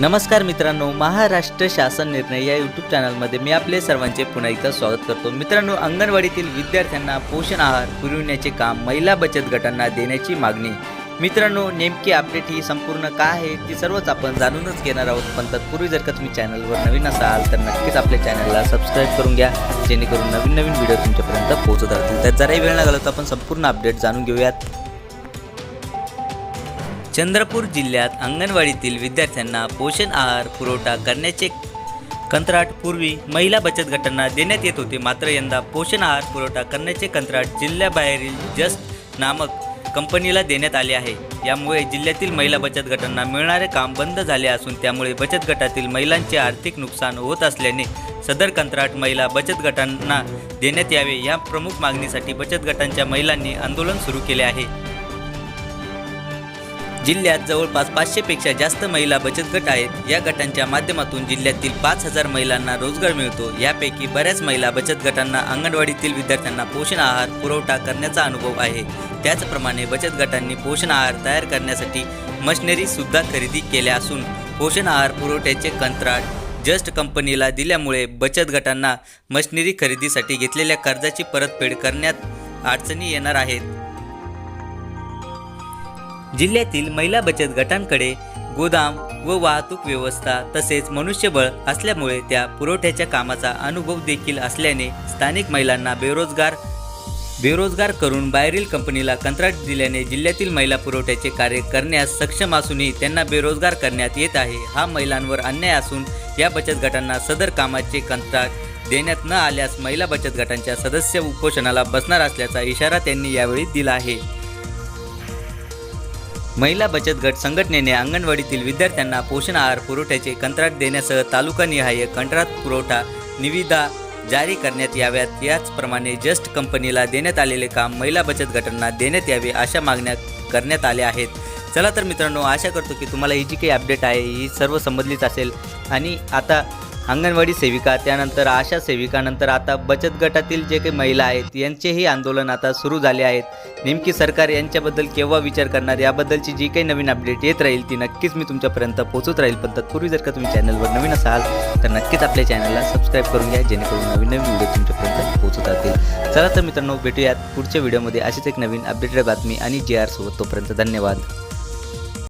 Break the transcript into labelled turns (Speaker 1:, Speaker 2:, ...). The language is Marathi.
Speaker 1: नमस्कार मित्रांनो महाराष्ट्र शासन निर्णय या यूट्यूब चॅनलमध्ये मी आपले सर्वांचे पुन्हा एकदा स्वागत करतो. मित्रांनो अंगणवाडीतील विद्यार्थ्यांना पोषण आहार पुरविण्याचे काम महिला बचत गटांना देण्याची मागणी. मित्रांनो नेमकी अपडेट ही संपूर्ण का आहे ती सर्वच आपण जाणूनच घेणार आहोत. पण तत्पूर्वी जर का तुम्ही चॅनलवर नवीन असाल तर नक्कीच आपल्या चॅनलला सबस्क्राईब करून घ्या जेणेकरून नवीन नवीन व्हिडिओ तुमच्यापर्यंत पोहोचत राहतील. तर जराही वेळ न घालवता आपण संपूर्ण अपडेट जाणून घेऊयात. चंद्रपूर जिल्ह्यात अंगणवाडीतील विद्यार्थ्यांना पोषण आहार पुरवठा करण्याचे कंत्राट पूर्वी महिला बचत गटांना देण्यात येत होते. मात्र यंदा पोषण आहार पुरवठा करण्याचे कंत्राट जिल्ह्याबाहेरील जस्ट नामक कंपनीला देण्यात आले आहे. यामुळे जिल्ह्यातील महिला बचत गटांना मिळणारे काम बंद झाले असून त्यामुळे बचत गटातील महिलांचे आर्थिक नुकसान होत असल्याने सदर कंत्राट महिला बचत गटांना देण्यात यावे या प्रमुख मागणीसाठी बचत गटांच्या महिलांनी आंदोलन सुरू केले आहे. जिल्ह्यात जवळपास पाचशेपेक्षा जास्त महिला बचत गट आहेत. या गटांच्या माध्यमातून जिल्ह्यातील पाच हजार महिलांना रोजगार मिळतो. यापैकी बऱ्याच महिला बचत गटांना अंगणवाडीतील विद्यार्थ्यांना पोषण आहार पुरवठा करण्याचा अनुभव आहे. त्याचप्रमाणे बचत गटांनी पोषण आहार तयार करण्यासाठी मशिनरी सुद्धा खरेदी केल्या असून पोषण आहार पुरवठ्याचे कंत्राट जस्ट कंपनीला दिल्यामुळे बचत गटांना मशिनरी खरेदीसाठी घेतलेल्या कर्जाची परतफेड करण्यात अडचणी येणार आहेत. जिल्ह्यातील महिला बचत गटांकडे गोदाम व वाहतूक व्यवस्था तसेच मनुष्यबळ असल्यामुळे त्या पुरवठ्याच्या कामाचा अनुभव देखील असल्याने स्थानिक महिलांना बेरोजगार बेरोजगार करून बाहेरील कंपनीला कंत्राट दिल्याने जिल्ह्यातील महिला पुरवठ्याचे कार्य करण्यास सक्षम असूनही त्यांना बेरोजगार करण्यात येत आहे. हा महिलांवर अन्याय असून या बचत गटांना सदर कामाचे कंत्राट देण्यात न आल्यास महिला बचत गटांच्या सदस्य उपोषणाला बसणार असल्याचा इशारा त्यांनी यावेळी दिला आहे. महिला बचत गट संघटनेने अंगणवाडीतील विद्यार्थ्यांना पोषण आहार पुरवठ्याचे कंत्राट देण्यासह तालुकानिहाय कंत्राट पुरवठा निविदा जारी करण्यात याव्यात. याचप्रमाणे जस्ट कंपनीला देण्यात आलेले काम महिला बचत गटांना देण्यात यावे अशा मागण्या करण्यात आल्या आहेत. चला तर मित्रांनो आशा करतो की तुम्हाला ही जी काही अपडेट आहे ही सर्व संबंधित असेल. आणि आता अंगणवाडी सेविका त्यानंतर आशा सेविकानंतर आता बचत गटातील जे काही महिला आहेत यांचेही आंदोलन आता सुरू झाले आहेत. नेमकी सरकार यांच्याबद्दल केव्हा विचार करणार याबद्दलची जी काही नवीन अपडेट येत राहील ती नक्कीच मी तुमच्यापर्यंत पोहोचत राहील. पण तत्पूर्वी जर का तुम्ही चॅनलवर नवीन असाल तर नक्कीच आपल्या चॅनलला सबस्क्राईब करून घ्या जेणेकरून नवीन नवीन व्हिडिओ तुमच्यापर्यंत पोहोचत राहतील. चला तर मित्रांनो भेटूयात पुढच्या व्हिडिओमध्ये अशीच एक नवीन अपडेटेड बातमी आणि जे आर सोबत तोपर्यंत धन्यवाद.